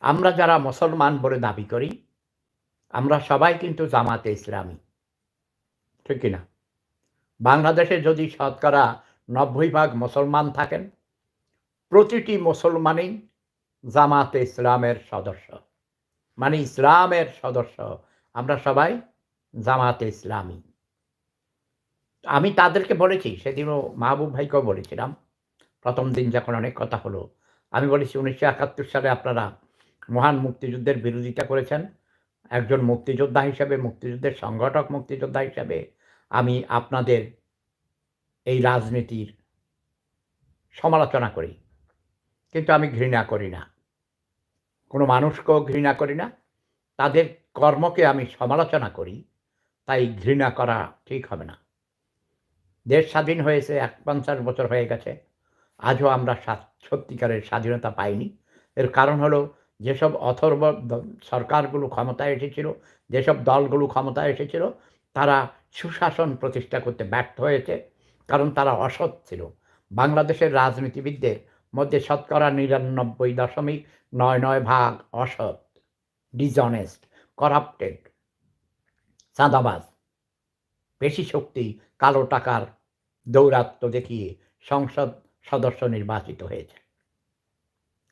আমরা যারা মুসলমান বলে দাবি করি, আমরা সবাই কিন্তু জামাতে ইসলামী। ঠিক কিনা? বাংলাদেশে যদি শতকরা নব্বই ভাগ মুসলমান থাকেন, প্রতিটি মুসলমানই জামাতে ইসলামের সদস্য। মানে ইসলামের সদস্য। আমরা সবাই জামাতে ইসলামী। আমি তাদেরকে বলেছি, সেদিনও মাহবুব ভাইকেও বলেছিলাম। প্রথম দিন যখন অনেক কথা হলো, আমি বলেছি, উনিশশো একাত্তর সালে আপনারা মহান মুক্তিযুদ্ধের বিরোধিতা করেছেন। একজন মুক্তিযোদ্ধা হিসেবে, মুক্তিযুদ্ধের সংগঠক মুক্তিযোদ্ধা হিসেবে আমি আপনাদের এই রাজনীতির সমালোচনা করি। কিন্তু আমি ঘৃণা করি না। কোনো মানুষকেও ঘৃণা করি না। তাদের কর্মকে আমি সমালোচনা করি। তাই ঘৃণা করা ঠিক হবে না। দেশ স্বাধীন হয়েছে এক পঞ্চাশ বছর হয়ে গেছে। আজও আমরা সত্যিকারের স্বাধীনতা পাইনি। এর কারণ হলো যেসব অথর্ব সরকারগুলো ক্ষমতায় এসেছিল, যেসব দলগুলো ক্ষমতায় এসেছিল, তারা সুশাসন প্রতিষ্ঠা করতে ব্যর্থ হয়েছে, কারণ তারা অসৎ ছিল। বাংলাদেশের রাজনীতিবিদদের মধ্যে শতকরা নিরানব্বই দশমিক নয় নয় ভাগ অসৎ ডিজনেস্ট করাপ্টেড চাঁদাবাজ। বেশি শক্তি কালো টাকার দৌরাত্ম্য দেখিয়ে সংসদ সদস্য নির্বাচিত হয়েছে,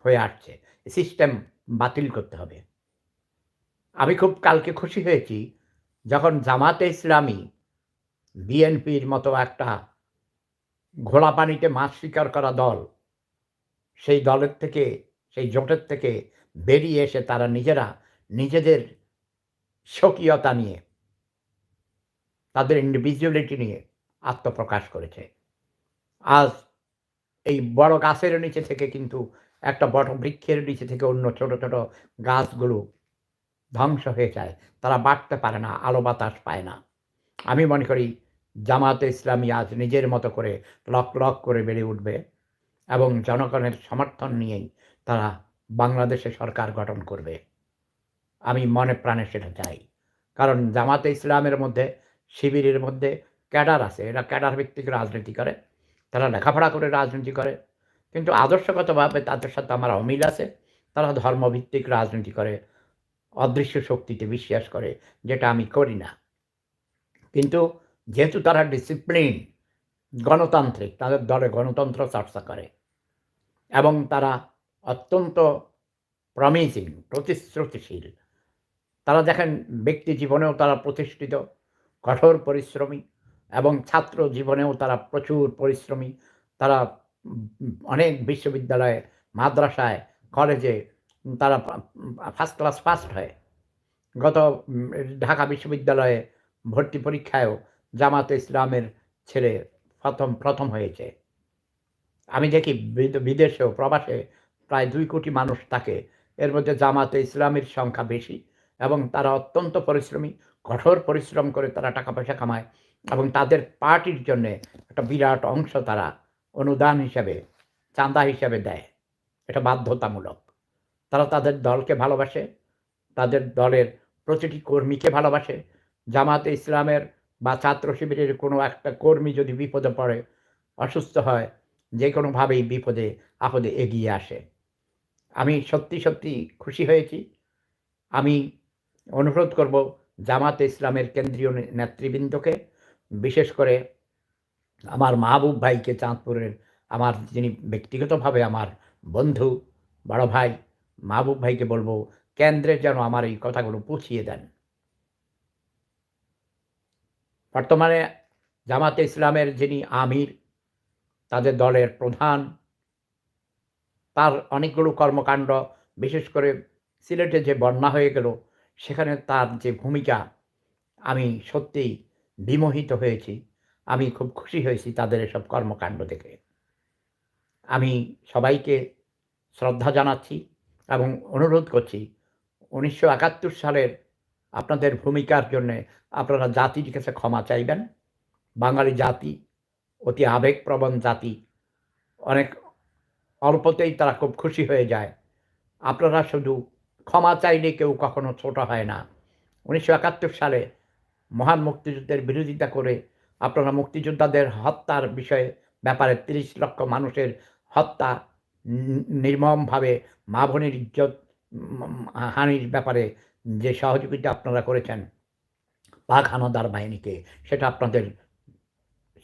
হয়ে আসছে। সিস্টেম বাতিল করতে হবে। আমি খুব কালকে খুশি হয়েছি যখন জামাতে ইসলামী বিএনপির মতো একটা ঘোলা পানিতে মাছ শিকার করা দল, সেই দলের থেকে, সেই জোটের থেকে বেরিয়ে এসে তারা নিজেরা নিজেদের স্বকীয়তা নিয়ে, তাদের ইন্ডিভিজুয়ালিটি নিয়ে আত্মপ্রকাশ করেছে। আজ এই বড় গাছের নিচে থেকে কিন্তু একটা বড় বৃক্ষের নিচে থেকে অন্য ছোট ছোট গাছগুলো ধ্বংস হয়ে যায়। তারা বাড়তে পারে না, আলো বাতাস পায় না। আমি মনে করি জামাতে ইসলামী আজ নিজের মতো করে লক লক করে বেড়ে উঠবে এবং জনগণের সমর্থন নিয়েই তারা বাংলাদেশে সরকার গঠন করবে। আমি মনে প্রাণে সেটা চাই। কারণ জামাতে ইসলামের মধ্যে, শিবিরের মধ্যে ক্যাডার আছে। এরা ক্যাডার ভিত্তিক রাজনীতি করে। তারা লেখাপড়া করে, রাজনীতি করে। কিন্তু আদর্শগতভাবে তাদের সাথে আমার অমিল আছে। তারা ধর্মভিত্তিক রাজনীতি করে, অদৃশ্য শক্তিতে বিশ্বাস করে, যেটা আমি করি না। কিন্তু যেহেতু তারা ডিসিপ্লিন গণতান্ত্রিক, তাদের দলে গণতন্ত্র চর্চা করে এবং তারা অত্যন্ত প্রমিজিং প্রতিশ্রুতিশীল, তারা দেখেন ব্যক্তি জীবনেও তারা প্রতিষ্ঠিত, কঠোর পরিশ্রমী এবং ছাত্র জীবনেও তারা প্রচুর পরিশ্রমী, তারা অনেক বিশ্ববিদ্যালয়ে, মাদ্রাসায়, কলেজে তারা ফার্স্ট ক্লাস ফার্স্ট হয়। গত ঢাকা বিশ্ববিদ্যালয়ে ভর্তি পরীক্ষায়ও জামাতে ইসলামের ছেলে প্রথম প্রথম হয়েছে। আমি দেখি বিদেশেও, প্রবাসে প্রায় দুই কোটি মানুষ থাকে। এর মধ্যে জামাতে ইসলামের সংখ্যা বেশি এবং তারা অত্যন্ত পরিশ্রমী, কঠোর পরিশ্রম করে তারা টাকা পয়সা কামায় এবং তাদের পার্টির জন্যে একটা বিরাট অংশ তারা অনুদান হিসাবে, চাঁদা হিসাবে দেয়। এটা বাধ্যতামূলক। তারা তাদের দলকে ভালোবাসে, তাদের দলের প্রতিটি কর্মীকে ভালোবাসে। জামাতে ইসলামের বা ছাত্র শিবিরের কোনো একটা কর্মী যদি বিপদে পড়ে, অসুস্থ হয় যে কোনোভাবেই বিপদে, আপদে এগিয়ে আসে। আমি সত্যি সত্যি খুশি হয়েছি। আমি অনুরোধ করব জামাতে ইসলামের কেন্দ্রীয় নেতৃবৃন্দকে, বিশেষ করে আমার মাহবুব ভাইকে চাঁদপুরের আমার যিনি ব্যক্তিগতভাবে আমার বন্ধু, বড় ভাই, মাহবুব ভাইকে বলব, কেন্দ্রে যেন আমার এই কথাগুলো পুছিয়ে দেন। বর্তমানে জামাতে ইসলামের যিনি আমির, তাদের দলের প্রধান, তার অনেকগুলো কর্মকাণ্ড, বিশেষ করে সিলেটে যে বন্যা হয়ে গেল, সেখানে তার যে ভূমিকা, আমি সত্যিই বিমোহিত হয়েছি। আমি খুব খুশি হয়েছি তাদের এসব কর্মকাণ্ড দেখে। আমি সবাইকে শ্রদ্ধা জানাচ্ছি এবং অনুরোধ করছি, উনিশশো একাত্তর সালের আপনাদের ভূমিকার জন্যে আপনারা জাতির কাছে ক্ষমা চাইবেন। বাঙালি জাতি, অতি আবেগপ্রবণ জাতি, অনেক অল্পতেই তারা খুব খুশি হয়ে যায়। আপনারা শুধু ক্ষমা চাইলে কেউ কখনো ছোট হয় না। উনিশশো একাত্তর সালে মহান মুক্তিযুদ্ধের বিরোধিতা করে আপনারা মুক্তিযোদ্ধাদের হত্যার বিষয়ে ব্যাপারে তিরিশ লক্ষ মানুষের হত্যা নির্মমভাবে মা বোনের ইজ্জত হানির ব্যাপারে যে সহযোগিতা আপনারা করেছেন পাক হানাদার বাহিনীকে, সেটা আপনাদের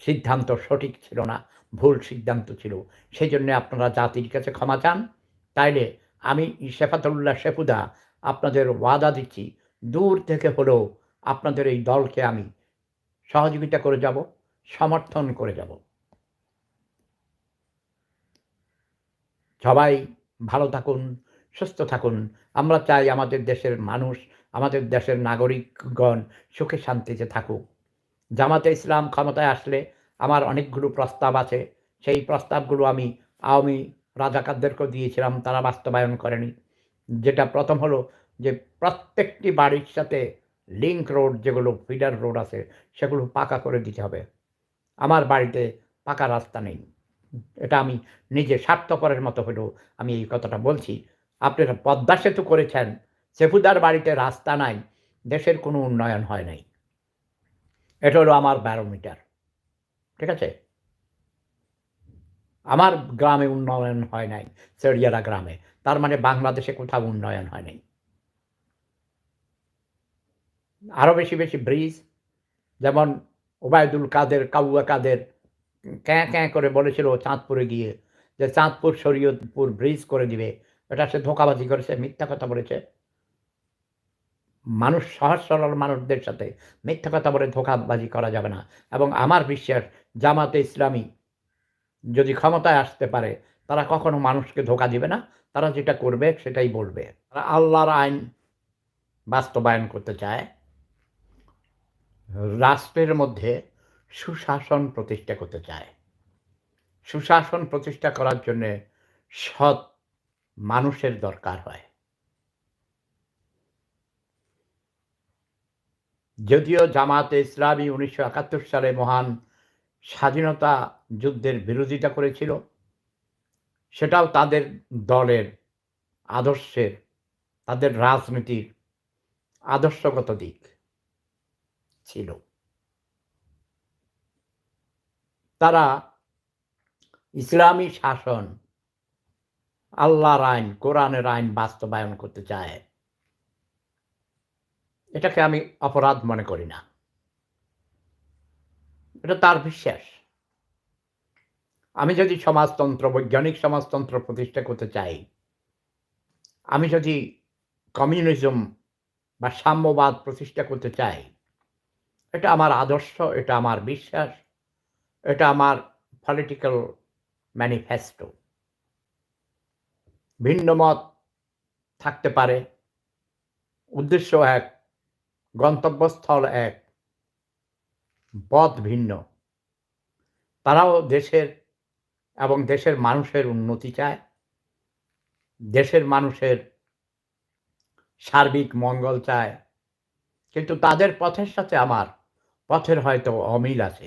সিদ্ধান্ত সঠিক ছিল না, ভুল সিদ্ধান্ত ছিল। সেই জন্য আপনারা জাতির কাছে ক্ষমা চান। তাইলে আমি শেফাতুল্লাহ শেফুদা আপনাদের ওয়াদা দিচ্ছি, দূর থেকে হলেও আপনাদের এই দলকে আমি সহযোগিতা করে যাব, সমর্থন করে যাব। সবাই ভালো থাকুন, সুস্থ থাকুন। আমরা চাই আমাদের দেশের মানুষ, আমাদের দেশের নাগরিকগণ সুখে শান্তিতে থাকুক। জামাতে ইসলাম ক্ষমতায় আসলে আমার অনেকগুলো প্রস্তাব আছে। সেই প্রস্তাবগুলো আমি আওয়ামী রাজাকারদেরকেও দিয়েছিলাম, তারা বাস্তবায়ন করেনি। যেটা প্রথম হলো যে প্রত্যেকটি বাড়ির সাথে লিংক রোড যেগুলো ফিডার রোড আছে, সেগুলো পাকা করে দিতে হবে। আমার বাড়িতে পাকা রাস্তা নেই। এটা আমি নিজে স্বার্থপরের মতো হলেও আমি এই কথাটা বলছি। আপনারা পদ্মা সেতু করেছেন সেফুদার বাড়িতে রাস্তা নাই, দেশের কোনো উন্নয়ন হয় নাই। এটা হলো আমার ব্যারোমিটার ঠিক আছে? আমার গ্রামে উন্নয়ন হয় নাই সেরিয়ারা গ্রামে। তার মানে বাংলাদেশে কোথাও উন্নয়ন হয় নাই। আরও বেশি বেশি ব্রিজ। যেমন ওবায়দুল কাদের, কাউয়া কাদের, ক্যাঁ ক্যাঁ করে বলেছিল চাঁদপুরে গিয়ে যে চাঁদপুর, শরীয়তপুর ব্রিজ করে দিবে। এটা সে ধোঁকাবাজি করেছে মিথ্যা কথা বলেছে। মানুষ, সহজ সরল মানুষদের সাথে মিথ্যা কথা বলে ধোঁকাবাজি করা যাবে না। এবং আমার বিশ্বাস, জামাতে ইসলামী যদি ক্ষমতায় আসতে পারে, তারা কখনো মানুষকে ধোকা দিবে না। তারা যেটা করবে, সেটাই বলবে। তারা আল্লাহর আইন বাস্তবায়ন করতে চায়। রাষ্ট্রের মধ্যে সুশাসন প্রতিষ্ঠা করতে চায়। সুশাসন প্রতিষ্ঠা করার জন্যে সৎ মানুষের দরকার হয়। যদিও জামাতে ইসলামী উনিশশো একাত্তর সালে মহান স্বাধীনতা যুদ্ধের বিরোধিতা করেছিল, সেটাও তাদের দলের আদর্শের, তাদের রাজনীতির আদর্শগত দিক। ছিল। তারা ইসলামী শাসন, আল্লাহর আইন, কোরআনের আইন বাস্তবায়ন করতে চায়। এটাকে আমি অপরাধ মনে করি না। এটা তার বিশ্বাস। আমি যদি সমাজতন্ত্র, বৈজ্ঞানিক সমাজতন্ত্র প্রতিষ্ঠা করতে চাই, আমি যদি কমিউনিজম বা সাম্যবাদ প্রতিষ্ঠা করতে চাই এটা আমার আদর্শ, এটা আমার বিশ্বাস, এটা আমার পলিটিক্যাল ম্যানিফেস্টো ভিন্ন মত থাকতে পারে। উদ্দেশ্য এক, গন্তব্যস্থল এক, পথ ভিন্ন। তারাও দেশের এবং দেশের মানুষের উন্নতি চায়। দেশের মানুষের সার্বিক মঙ্গল চায়। কিন্তু তাদের পথের সাথে আমার পথের হয়তো অমিল আছে।